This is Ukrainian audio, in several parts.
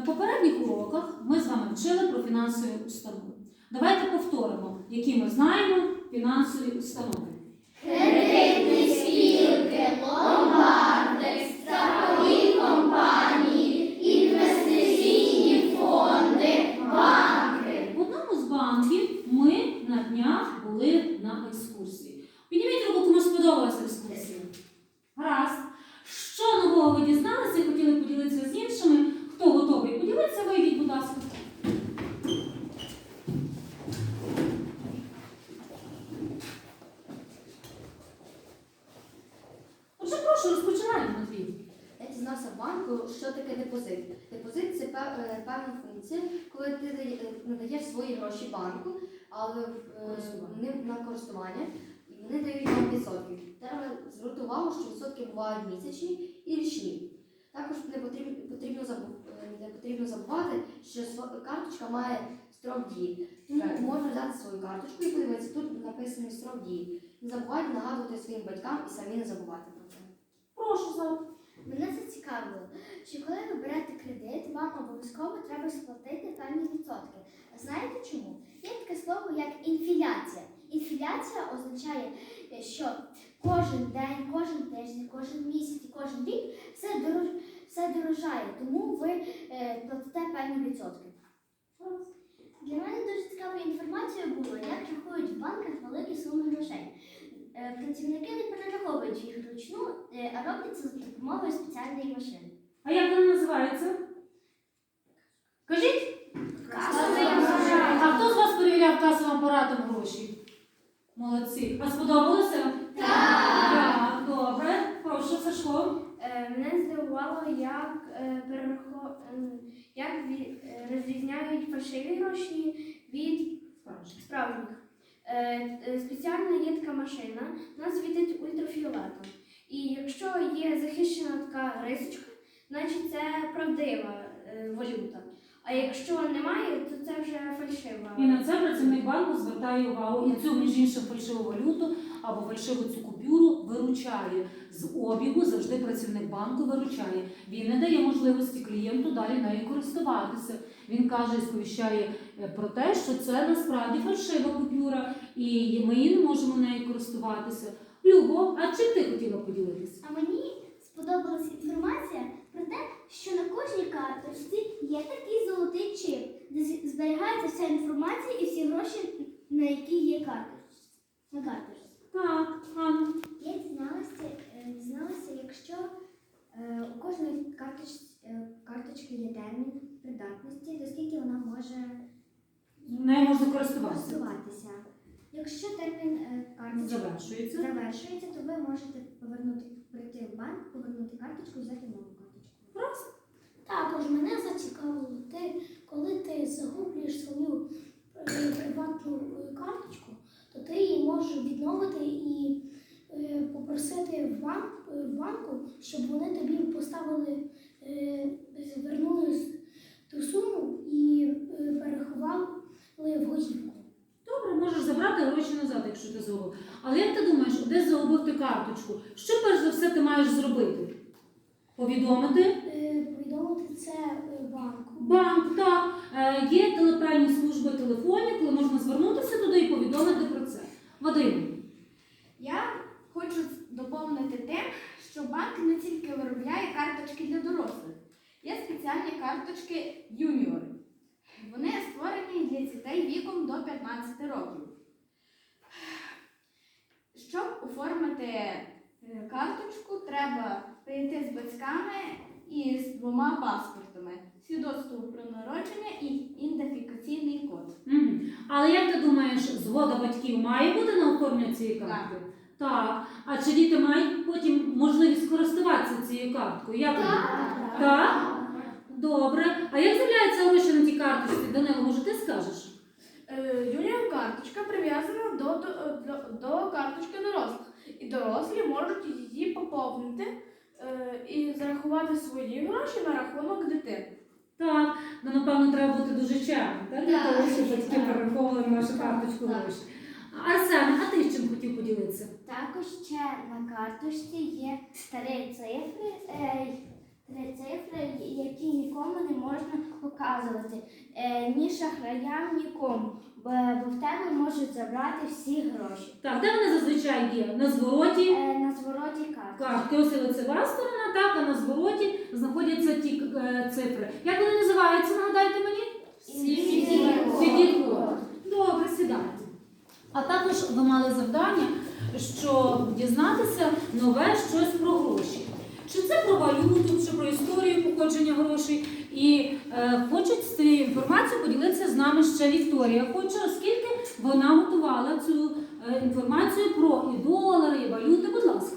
На попередніх уроках ми з вами вчили про фінансові установи. Давайте повторимо, які ми знаємо фінансові установи. Кредитні спілки, ломбарди, страхові компанії, інвестиційні фонди, банки. В одному з банків ми на днях були на екскурсії. Підніміть руку, кому сподобалася екскурсія. Гаразд. Що нового ви дізналися і хотіли поділитися з іншими? Хто готовий поділитися, вийдіть, будь ласка. Отже, прошу, розпочинаємо, Матвій. Я дізнався в банку, що таке депозит. Депозит це пев- е, певна функція, коли ти дає- е, надаєш свої гроші банку, але е, Користування. вони на користування, вони дають вам відсотки. Треба звернути увагу, що відсотки бувають місячні і річні. Також не потрібно, потрібно, е, не потрібно забувати, що карточка має строк дії. Тому Так. можна взяти свою карточку і подивитися, тут написаний строк дії. Не забувайте нагадувати своїм батькам і самі не забувати про це. Прошу, Злата. Мене зацікавило, що коли ви берете кредит, вам обов'язково треба сплатити певні відсотки. А знаєте чому? Є таке слово як інфіляція. Інфіляція означає, е, що кожен день, кожен тиждень, кожен місяць кожен рік все, дорож... все дорожає, тому ви е, платите певні відсотки. Для мене дуже цікавою інформацією було, як рахують в банках великі суми грошей. Е, Працівники не перераховують їх вручну, а роблять це за допомогою спеціальної машини. А як вона називається? Кажіть? Касовий А хто з вас перевіряв касовим апаратом гроші? Молодці. А сподобалося? Так, добре. Прошу, Сашко. Е, Мене здивувало, як, е, перерахо... ем, як е, розрізняють фальшиві гроші від справжніх. Спеціальна є така машина, вона світить ультрафіолетом. І якщо є захищена така рисочка, значить це правдива валюта. А якщо немає, то це вже фальшива. І на це працівник банку звертає увагу і цю, між іншим, фальшиву валюту або фальшиву цю купюру виручає. З обігу завжди працівник банку виручає. Він не дає можливості клієнту далі нею користуватися. Він каже і сповіщає е, про те, що це насправді фальшива купюра, і ми не можемо нею користуватися. Любо, а чим ти хотіла поділитися? А мені сподобалася інформація про те, що на кожній карточці є такий золотий чип, де зберігається вся інформація і всі гроші, на які є карточці. На карточці. Так, Анна. Я дізналася, е, дізналася, якщо е, у кожної карточ, е, карточки є термін придатності, то скільки вона може Нею можна користуватися. користуватися. Якщо термін е, карточки Завершується. завершується, то ви можете повернути прийти в банк, повернути карточку і взяти нову карточку. Також мене зацікавило те, коли ти загублюєш свою е, приватну е, карточку, то ти її можеш відновити і попросити в, банк, в банку, щоб вони тобі поставили, звернули ту суму і перерахували в готівку. Забрати гроші назад, якщо ти загубив. Але як ти думаєш, де загубив ти карточку? Що перш за все ти маєш зробити? Повідомити? Е, Повідомити це е, банку. Банк, так. Е, Є телепральні служби телефонів, коли можна звернутися туди і повідомити про це. Вадим, Я хочу доповнити тим, що банк не тільки виробляє карточки для дорослих, є спеціальні карточки юніори. Вони створені для дітей віком до 15 років. Щоб оформити е, карточку, треба прийти з батьками і з двома паспортами: свідоцтво про народження і ідентифікаційний код. Мгм. але як ти думаєш, згода батьків має бути на оформлення цієї картки? Так. А чи діти мають потім можливість користуватися цією карткою? Як ви думаєте? Так? Добре. А як з'являються гроші на тій карточці? Данило, може ти скажеш? Юніор карточка прив'язана до, до, до, до карточки дорослих. І дорослі можуть її поповнити е, і зарахувати свої гроші на рахунок дитини. Так, ну напевно треба бути дуже чемним, так? Для того, щоб батьки перераховували на вашу карточку Так. гроші. Арсен, а ти з чим хотів поділитися? Також ще на карточці є три цифри, е, три цифри, які нікому не можна показувати е, ні шахраям, нікому, бо, в тебе можуть забрати всі гроші. Так, де вони зазвичай є? На звороті Е, на звороті карти. картки. Ось лицева сторона, так, а на звороті знаходяться ті е, цифри. Як вони називаються, нагадайте мені? Світілко. Добре, сідайте. А також ви мали завдання, щоб дізнатися нове щось про гроші. Чи це про валюту, чи про історію походження грошей. І е, з цією інформацією поділитися з нами ще Вікторія. Хоче, оскільки вона готувала цю е, інформацію про і долари, і валюти. Будь ласка.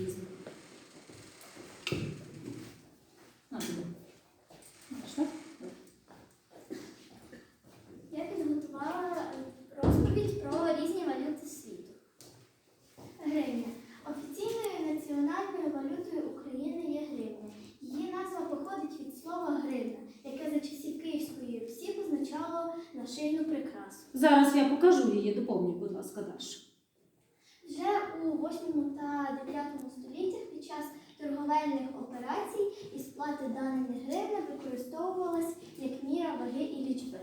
Ліза. На тобі. Маєш, так? Я підготувала розповідь про різні валюти світу. Гривня. Офіційною національною валютою України є гривня. Її назва походить від слова гривна, яке за часів Київської Русі позначало нашийну прикрасу. Зараз я доповніть, будь ласка, Даша. Вже у 8 та 9 століттях під час торговельних операцій і сплати данини гривня використовувалась як міра ваги і лічби.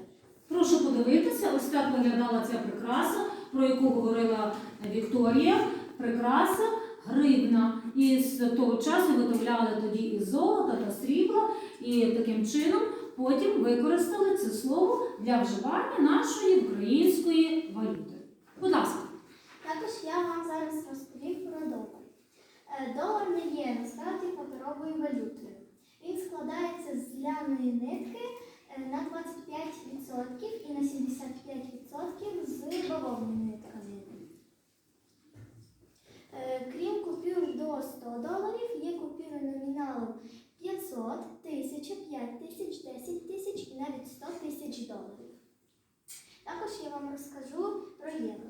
Прошу подивитися, ось так виглядала ця прикраса, про яку говорила Вікторія. Прикраса гривна. І з того часу виготовляли тоді і золота та срібла, і таким чином потім використали це слово для вживання нашої української валюти. Будь ласка. Також я вам зараз розповім про долар. Е, Долар не є паперовою валютою. Він складається з ляної нитки е, на 25% і на 75% з бавовними тканинами. Е, Крім купюр до 100 доларів, є купюри номіналом 500, 1000, 5000, 10 тисяч і навіть 100 тисяч доларів. Також я вам розкажу про євро.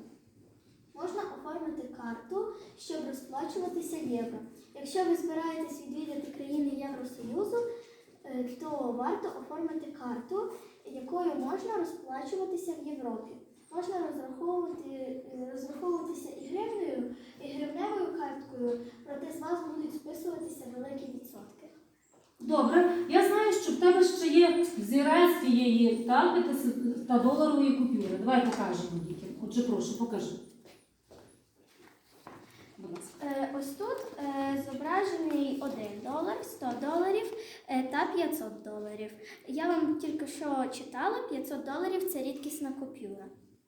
Можна оформити карту, щоб розплачуватися євро. Якщо ви збираєтесь відвідати країни Євросоюзу, е, то варто оформити карту, якою можна розплачуватися в Європі. Можна розраховувати, е, розраховуватися і гривнею, і гривневою карткою, проте з вас будуть списуватися великі відсотки. Добре, я знаю, що в тебе ще є зірець цієї та 50 доларової купюри. Давай покажемо дітям. Отже, прошу, покажи. Е, Ось тут е, зображений 1 долар, 100 доларів е, та 500 доларів. Я вам тільки що читала, 500 доларів це рідкісна купюра.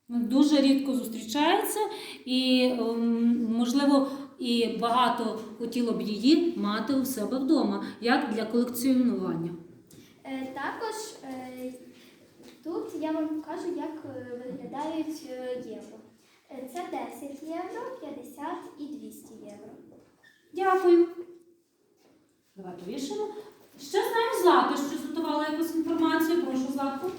Дуже рідко зустрічається і, ем, можливо, і багато хотіло б її мати у себе вдома, як для колекціонування. Також тут я вам покажу, як виглядають євро. Це 10 євро, 50 і 200 євро. Дякую. Давай повішимо. Ще знаємо Злата, що зготувала якусь інформацію. Прошу, Златку.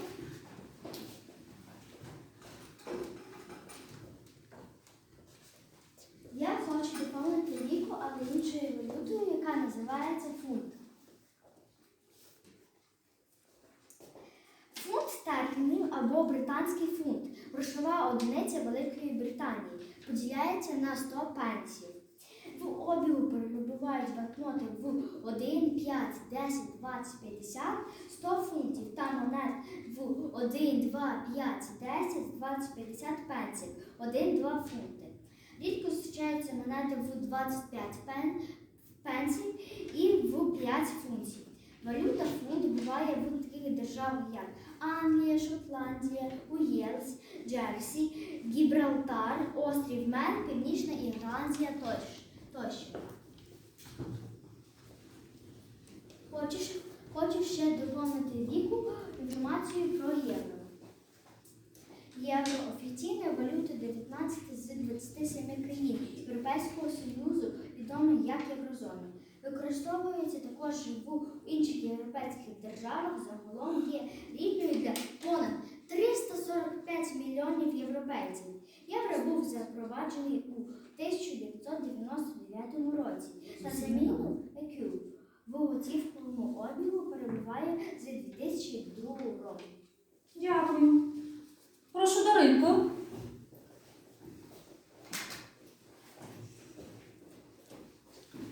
Я хочу доповнити віку, але іншою валютою, яка називається фунт. Фунт стерлінгів або британський фунт грошова одиниця Великої Британії поділяється на 100 пенсів. В обігу перебувають банкноти в 1, 5, 10, 20, 50, 100 фунтів та монет в 1, 2, 5, 10, 20, 50 пенсів, 1, 2 фунти. Рідко зустрічаються монети в 25 пен, пенсів і в 5 фунтів. Валюта фунт буває в таких державах, як Англія, Шотландія, Уєльс, Джерсі, Гібралтар, Острів Мен, Північна Ірландія тощо. Хочеш, хочу ще доповнити віку інформацію про євро. Євро офіційна валюта 19 з 27 країн Європейського Союзу, відомий як Єврозона. Використовується також в інших європейських державах, загалом є рідною для понад 345 мільйонів європейців. Євро був запроваджений у 1999 році. На заміну EQ в готівковому обігу перебуває з 2002 року. Дякую. Прошу, Даринко.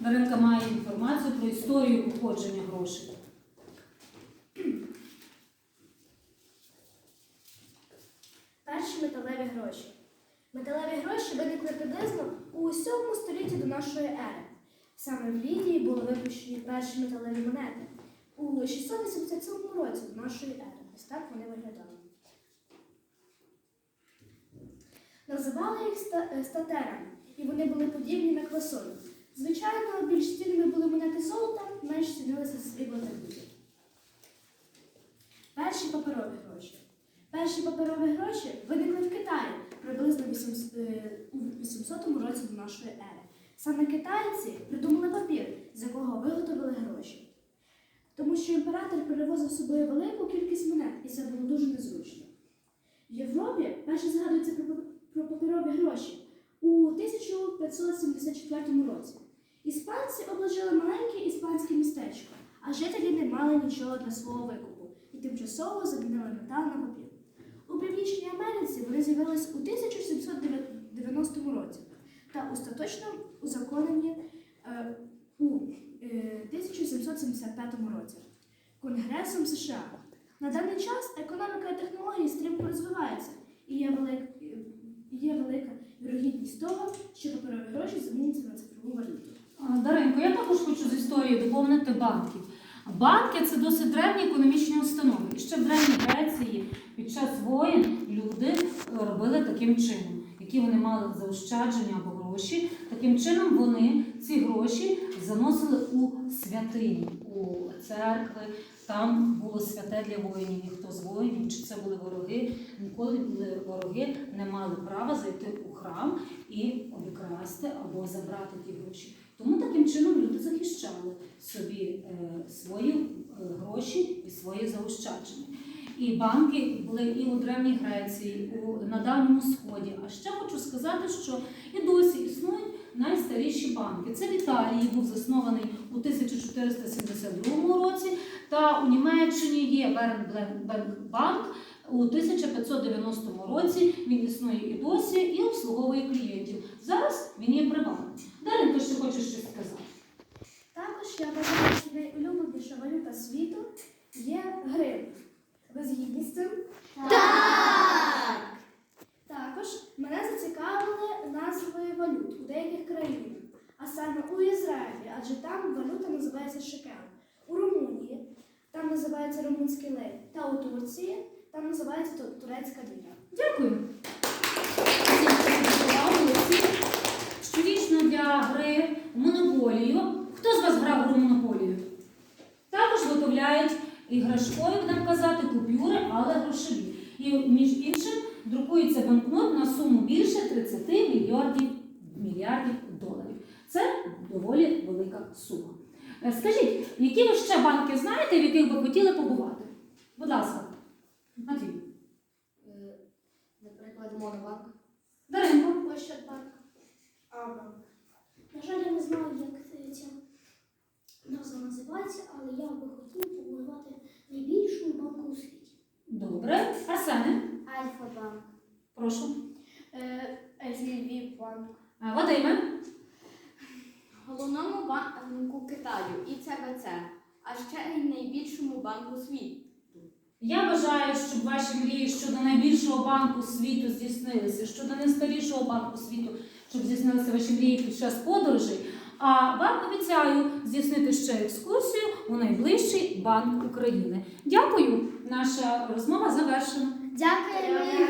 Баренка має інформацію про історію походження грошей. Перші металеві гроші. Металеві гроші виникли приблизно у 7 столітті до нашої ери. Саме в Лідії були випущені перші металеві монети у 687 році до нашої ери. Ось так вони виглядали. Називали їх е, статерами, і вони були подібні на квасолі. Звичайно, більш цінними були монети золота, менш цінилися срібло та медь. Перші паперові гроші. Перші паперові гроші виникли в Китаї приблизно 800 е, у 800 році до нашої ери. Саме китайці придумали папір, з якого виготовили гроші. Тому що імператор перевозив з собою велику кількість монет, і це було дуже незручно. В Європі перше згадується про паперові гроші у 1574 році. Іспанці обложили маленьке іспанське містечко, а жителі не мали нічого для свого викупу і тимчасово замінили метал на папір. У Північній Америці вони з'явились у 1790 році та остаточно узаконені е, у е, 1775 році Конгресом США. На даний час економіка і технології стрімко розвиваються, і є, велик, є велика вірогідність того, що паперові гроші заміняться на цифрову валюту. Даринко, я також хочу з історії доповнити банків. Банки це досить древні економічні установи. І ще в Древній Греції під час воєн люди е, робили таким чином, які вони мали заощадження або гроші. Таким чином вони ці гроші заносили у святині, у церкви. Там було святе для воїнів. Ніхто з воїнів, чи це були вороги, ніколи вороги не мали права зайти у храм і обікрасти або забрати ті гроші. Тому таким чином люди захищали собі е, свої е, гроші і свої заощадження. І банки були і у Древній Греції, у, на Давньому Сході. А ще хочу сказати, що і досі існують найстаріші банки. Це в Італії був заснований у 1472 році, та у Німеччині є Бернбанк у 1590 році. Він існує і досі і обслуговує клієнтів. Зараз він є приватним. Даринко, ще хочеш щось сказати? Також я вважаю, що найулюбленіша валюта світу є гривня. Ви згідні з цим? Так! Також мене зацікавили назви валют у деяких країнах, а саме у Ізраїлі, адже там валюта називається шекел. У Румунії там називається румунський лей, та у Турції там називається турецька ліра. Дякую. Щорічно для гри в монополію. Хто з вас грав гру монополію? Також виготовляють іграшкові, будемо казати, купюри, але грошові. І між іншим друкується банкнот на суму більше 30 мільярдів, мільярдів доларів. Це доволі велика сума. Е, Скажіть, які ви ще банки знаєте, в яких би хотіли побувати? Будь ласка, Матвій. Е, Наприклад, Монобанк. Даринко. Ощадбанк. Абанк. На жаль, я не знаю, як ця назва називається, але я би хотів побудувати найбільшому банку у світі. Добре. Арсене, Альфа-банк. прошу. СВБ банк. Вадиме. Китаю і ЦБЦ, а ще й найбільшому банку світу. Я бажаю, щоб ваші мрії щодо найбільшого банку світу здійснилися, щодо найстарішого банку світу, щоб здійснилися ваші мрії під час подорожей. А вам обіцяю здійснити ще екскурсію у найближчий банк України. Дякую. Наша розмова завершена. Дякуємо і